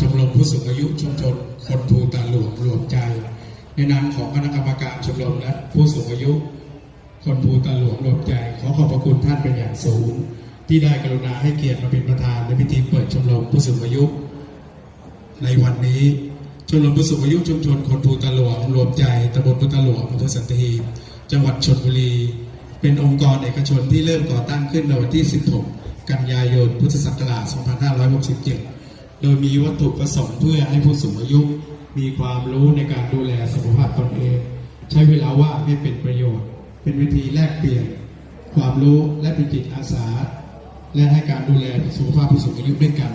ชมรมผู้สูงอายุชุมชนคนภูตาหลวงรวมใจ ในนามของคณะกรรมการชมรมและผู้สูงอายุ คนภูตาหลวงรวมใจ ขอขอบพระคุณท่านเป็นอย่างสูง ที่ได้กรุณาให้เกียรติมาเป็นประธานในพิธีเปิดชมรมผู้สูงอายุ ในวันนี้ชมรมผู้สูงอายุชุมชนคนภูตาหลวงรวมใจตำบลภูตาหลวงอำเภอสันตหีบจังหวัดชลบุรี เป็นองค์กรเอกชนที่เริ่มก่อตั้งขึ้นในวันที่ 16 กันยายน พุทธศักราช 2567 โดยมีวัตถุประสงค์เพื่อให้ผู้สูงอายุ มีความรู้ในการดูแลสุขภาพตนเอง ใช้เวลาว่างให้เป็นประโยชน์ เป็นวิธีแลกเปลี่ยน ความรู้และเป็นจิตอาสา และให้การดูแลสุขภาพผู้สูงอายุด้วยกัน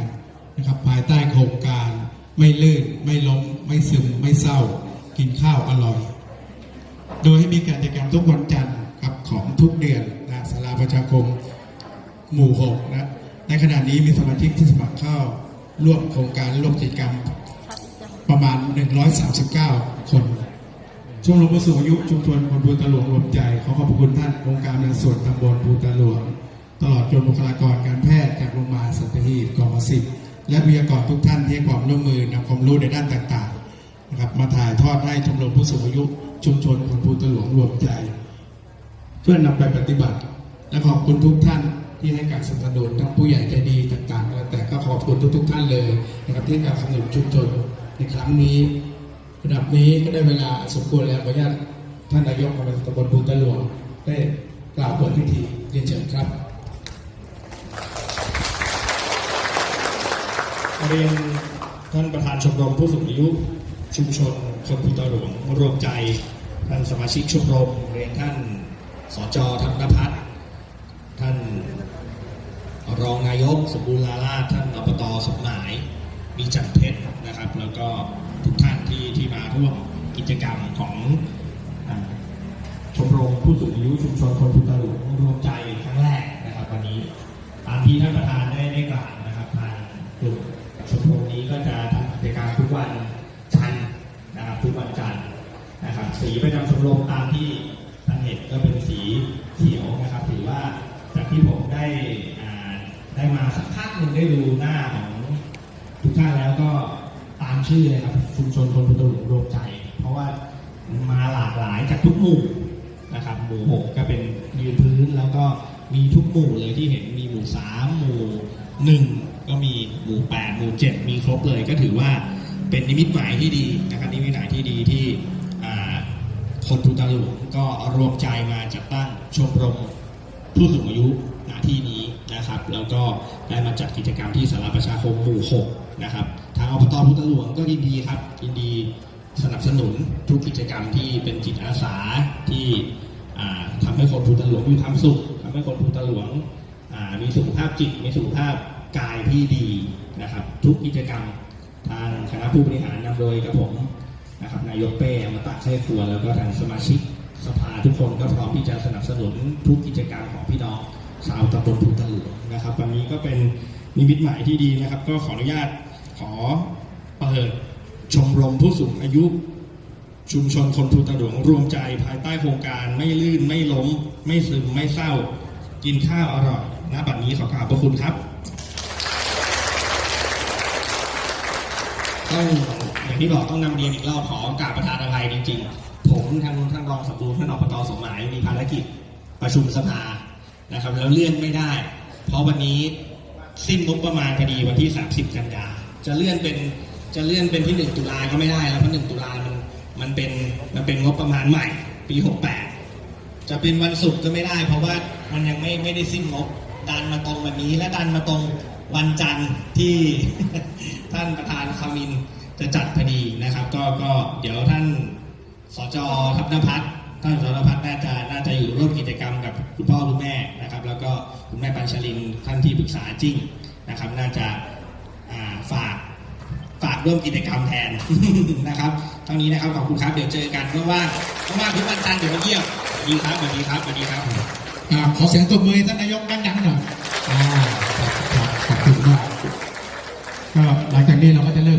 นะครับภายใต้โครงการไม่ลื่น ไม่ล้มไม่ซึม ไม่เศร้า กินข้าวอร่อย โดยให้มีการจัดการทุกวันจันทร์ครับของทุกเดือนนะสาราประชาคมหมู่หกนะในขณะนี้มีสมาชิกที่สมัครเข้า ร่วมโครงการร่วมกิจกรรมประมาณ 139 คนชมรมผู้สูงอายุชุมชนคนภูตาหลวงรวมใจขอขอบพระคุณท่านองค์การบริหารส่วนตำบลภูตาหลวง ตลอดจนบุคลากรการแพทย์จากโรงพยาบาลสัตหีบกองสิบและวิทยากรทุกท่านที่ให้ความร่วมมือนำความรู้ในด้านต่างๆนะครับมาถ่ายทอดให้ชมรมผู้สูงอายุชุมชนคนภูตาหลวงรวมใจ เพื่อนำไปปฏิบัติและขอบคุณทุกท่านที่ให้การสนับสนุนทั้งผู้ใหญ่ใจดีต่างๆแล้วแต่ก็ ขอบคุณทุกๆท่านเลยนะครับที่การสนับสนุนชุมชนในครั้งนี้ระดับนี้ก็ได้เวลาสมควรแล้วขออนุญาตท่านนายกอบตตำบลภูตะหลวงได้กล่าวเปิดพิธีเรียนเชิญครับเรียนท่านประธานชมรมผู้สูงอายุชุมชนคนภูตาหลวงรวมใจท่านสมาชิกชมรมเรียนท่านสจธรรมนพัฒน์ท่าน รองนายกสมบูรณ์ลาลาท่านอบตสมหมาย มีจันเพชรนะครับ แล้วก็ทุกท่านที่ที่มาร่วมกิจกรรมของอชมรมผู้สูงอายุชุมชนคนภูตาหลวงรวมใจครั้งแรกนะครับ วันนี้ตามที่ท่านประธานได้ได้กล่าวนะครับทางกลุ่มชมรมนี้ก็จะทำกิจกรรมทุกวันจันทร์นะครับทุกวันจันทร์นะครับ สีประจำชมรมตามที่ท่านเห็นก็เป็นสีเขียวนะครับ ถือว่าจากที่ผมได้ ได้มาสักพักหนึ่งได้ดูหน้าของทุกท่านแล้วก็ตามชื่อเลยครับชุมชนคนพุทธหลวงรวมใจ เพราะว่ามาหลากหลายจากทุกหมู่นะครับ หมู่หกก็เป็นยืนพื้นแล้วก็มีทุกหมู่เลยที่เห็นมีหมู่สามหมู่หนึ่งก็มีหมู่แปดหมู่เจ็ดมีครบเลยก็ถือว่าเป็นนิมิตหมายที่ดีนะครับนิมิตหมายที่ดีที่คนพุทธหลวงก็รวมใจมาจัดตั้งชมรมผู้สูงอายุณที่นี้ นะครับ แล้วก็ได้มาจัดกิจกรรมที่สาราประชาคมหมู่6นะครับ ทางอบตพุทธหลวงก็ยินดีครับ ยินดีสนับสนุนทุกกิจกรรมที่เป็นจิตอาสาที่อ่าทำให้คนพุทธหลวงมีความสุขทำให้คนพุทธหลวงมีสุขภาพจิต มีสุขภาพกายที่ดีนะครับ ทุกกิจกรรมทางคณะผู้บริหารนำโดยกับผมนะครับนายกเป้อมตะเช่ครัวแล้วก็ทางสมาชิกสภาทุกคนก็พร้อมที่จะสนับสนุนทุกกิจกรรมของพี่น้อง ชาวตำบลภูตะหลวงนะครับ วันนี้ก็เป็นนิมิตหมายที่ดีนะครับ ก็ขออนุญาตขอเปิดชมรมผู้สูงอายุชุมชนคนภูตะหลวงรวมใจภายใต้โครงการไม่ลื่นไม่ล้ม ไม่ซึมไม่เศร้า กินข้าวอร่อยณบัดนี้ขอกราบพระคุณครับต้องอย่างที่บอกต้องนำเรียนอีกรอบขอกราบประธานอภัยจริง ๆ ผมทางท่านรองสำรูท่านอบตสมหมายมีภารกิจประชุมสภา นะครับแล้วเลื่อนไม่ได้ เพราะวันนี้สิ้นงบประมาณพอดีวันที่ 30 กันยาจะเลื่อนเป็นจะเลื่อนเป็นที่ 1 ตุลาก็ไม่ได้แล้วเพราะ1ตุลามันมันเป็นมันเป็นงบประมาณใหม่ ปี 68 จะเป็นวันศุกร์ก็ไม่ได้ เพราะว่ามันยังไม่ไม่ได้สิ้นงบดันมาตรงวันนี้ และดันมาตรงวันจันทร์ที่ท่านประธานคามินจะจัดพอดีนะครับ ก็ก็เดี๋ยวท่านสจทัพนพัฒน์ ท่านสจนพัฒน์น่าจะน่าจะอยู่ร่วมกิจกรรมกับคุณพ่อคุณแม่นะครับ แล้วก็คุณแม่ปัญชลินท่านที่ปรึกษาจริงนะครับ น่าจะอ่าฝากฝากร่วมกิจกรรมแทนนะครับเท่านี้นะครับขอบคุณครับเดี๋ยวเจอกันว่างๆว่างๆทุกวันจันทร์เดี๋ยวมาเยี่ยมสวัสดีครับสวัสดีครับสวัสดีครับอ่าขอเสียงตบมือให้ท่านนายกดังๆหน่อยอ่าครับครับขอบคุณมากก็หลังจากนี้เราก็จะเริ่มกิจ